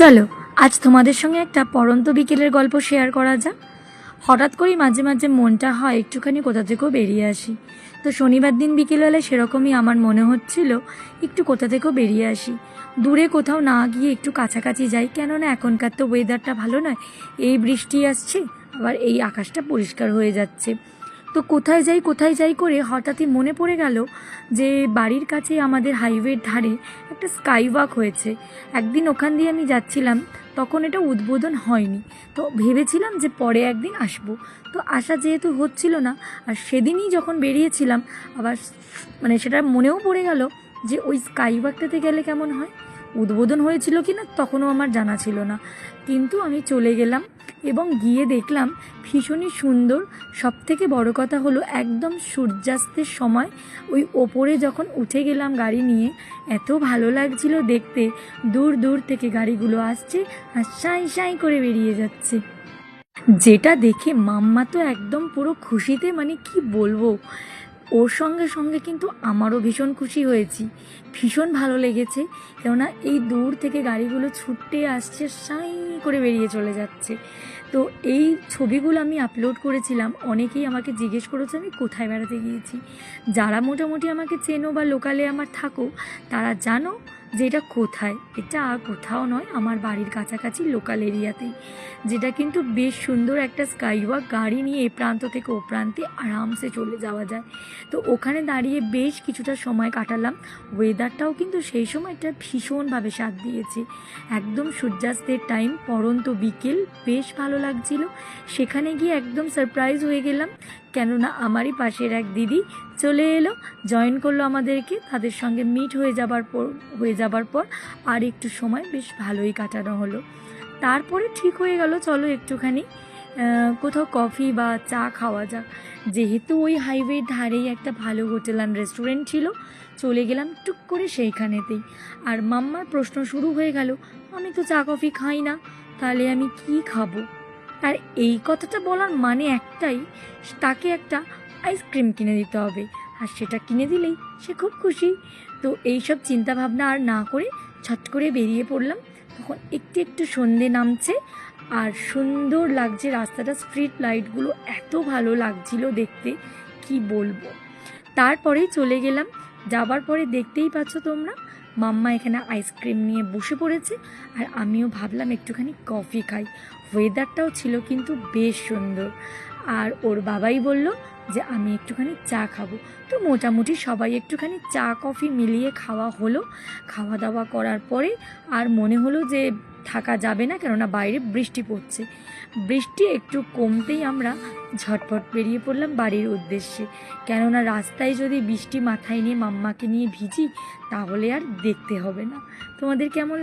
চলো, আজ তোমাদের সঙ্গে একটা পরন্ত বিকেলের গল্প শেয়ার করা যাক। হঠাৎ করেই মাঝে মাঝে মনটা হয় একটুখানি কোথা থেকেও বেরিয়ে আসি। তো শনিবার দিন বিকেলবেলায় সেরকমই আমার মনে হচ্ছিল একটু কোথা থেকেও বেরিয়ে আসি। দূরে কোথাও না গিয়ে একটু কাছাকাছি যাই, কেননা এখনকার তো ওয়েদারটা ভালো নয়। এই বৃষ্টি আসছে, আবার এই আকাশটা পরিষ্কার হয়ে যাচ্ছে। তো কোথায় যাই কোথায় যাই করে হঠাৎই মনে পড়ে গেল যে বাড়ির কাছে আমাদের হাইওয়ের ধারে একটা স্কাই ওয়াক হয়েছে। একদিন ওখান দিয়ে আমি যাচ্ছিলাম, তখন এটা উদ্বোধন হয়নি। তো ভেবেছিলাম যে পরে একদিন আসব। তো আসা যেহেতু হচ্ছিল না, আর সেদিনই যখন বেরিয়েছিলাম, আবার মানে সেটা মনেও পড়ে গেল যে ওই স্কাই ওয়াকটাতে গেলে কেমন হয়? উদ্বোধন হয়েছিল কি না তখনও আমার জানা ছিল না। কিন্তু আমি চলে গেলাম এবং গিয়ে দেখলাম ভীষণই সুন্দর। সব থেকে বড় কথা হলো একদম সূর্যাস্তের সময় ওই ওপরে যখন উঠে গেলাম গাড়ি নিয়ে, এত ভালো লাগছিল দেখতে। দূর দূর থেকে গাড়িগুলো আসছে আর সাঁই সাই করে বেরিয়ে যাচ্ছে। যেটা দেখে মাম্মা তো একদম পুরো খুশিতে মানে কি বলব? ওর সঙ্গে সঙ্গে কিন্তু আমারও ভীষণ খুশি হয়েছি। ভীষণ ভালো লেগেছে, কেননা এই দূর থেকে গাড়িগুলো ছুটে আসছে, সাই করে বেরিয়ে চলে যাচ্ছে। তো এই ছবিগুলো আমি আপলোড করেছিলাম, অনেকেই আমাকে জিজ্ঞেস করেছে আমি কোথায় বেড়াতে গিয়েছি। যারা মোটামুটি আমাকে চেনো বা লোকালে আমার থাকো, তারা জানো যে এটা কোথায়? এটা আর কোথাও নয়, আমার বাড়ির কাছাকাছি লোকাল এরিয়াতেই যেটা কিন্তু বেশ সুন্দর একটা স্কাই ওয়াক গাড়ি নিয়ে এ প্রান্ত থেকে ও প্রান্তে আরামসে চলে যাওয়া যায়। তো ওখানে দাঁড়িয়ে বেশ কিছুটা সময় কাটালাম। ওয়েদারটাও কিন্তু সেই সময়টা ভীষণভাবে সাথ দিয়েছে। একদম সূর্যাস্তের টাইম পরন্ত বিকেল, বেশ ভালো লাগছিল। সেখানে গিয়ে একদম সারপ্রাইজ হয়ে গেলাম। কেননা আমারই পাশের এক দিদি চলে এলো জয়েন করল আমাদেরকে, তাদের সঙ্গে মিট হয়ে যাবার পর, হয়ে যাবার পর আর একটু সময় বেশ ভালোই কাটানো হলো। তারপরে ঠিক হয়ে গেল, চলো একটুখানি কোথাও কফি বা চা খাওয়া যাক। যেহেতু ওই হাইওয়ের ধারেই একটা ভালো হোটেল অ্যান্ড রেস্টুরেন্ট ছিল, চলে গেলাম টুক করে সেইখানেতেই। আর মাম্মার প্রশ্ন শুরু হয়ে গেল, আমি তো চা কফি খাই না, তাহলে আমি কি খাব? আর এই কথাটা বলার মানে একটাই, তাকে একটা আইসক্রিম কিনে দিতে হবে। আর সেটা কিনে দিলেই সে খুব খুশি। তো এই এইসব চিন্তাভাবনা আর না করে ছট করে বেরিয়ে পড়লাম। তখন একটু একটু সন্ধে নামছে। আর সুন্দর লাগছে রাস্তাটা, স্ট্রিট লাইটগুলো এত ভালো লাগছিল দেখতে। কি বলব? তারপরেই চলে গেলাম। যাবার পরে দেখতেই পাচ্ছ তোমরা, মাম্মা এখানে আইসক্রিম নিয়ে বসে পড়েছে। আর আমিও ভাবলাম একটুখানি কফি খাই। ওয়েদারটাও ছিল কিন্তু বেশ সুন্দর। আর ওর বাবাই বলল যে আমি একটুখানি চা খাব। তো মোটামুটি সবাই একটুখানি চা, কফি মিলিয়ে খাওয়া হলো। খাওয়া দাওয়া করার পরে আর মনে হলো যে থাকা যাবে না কেননা বাইরে বৃষ্টি পড়ছে। বৃষ্টি একটু কমতেই আমরা ঝটপট বেরিয়ে পড়লাম বাড়ির উদ্দেশ্যে। কেননা রাস্তায় যদি বৃষ্টি মাথায় নিয়ে মাম্মাকে নিয়ে ভিজি, তাহলে আর দেখতে হবে না। তোমাদের কেমন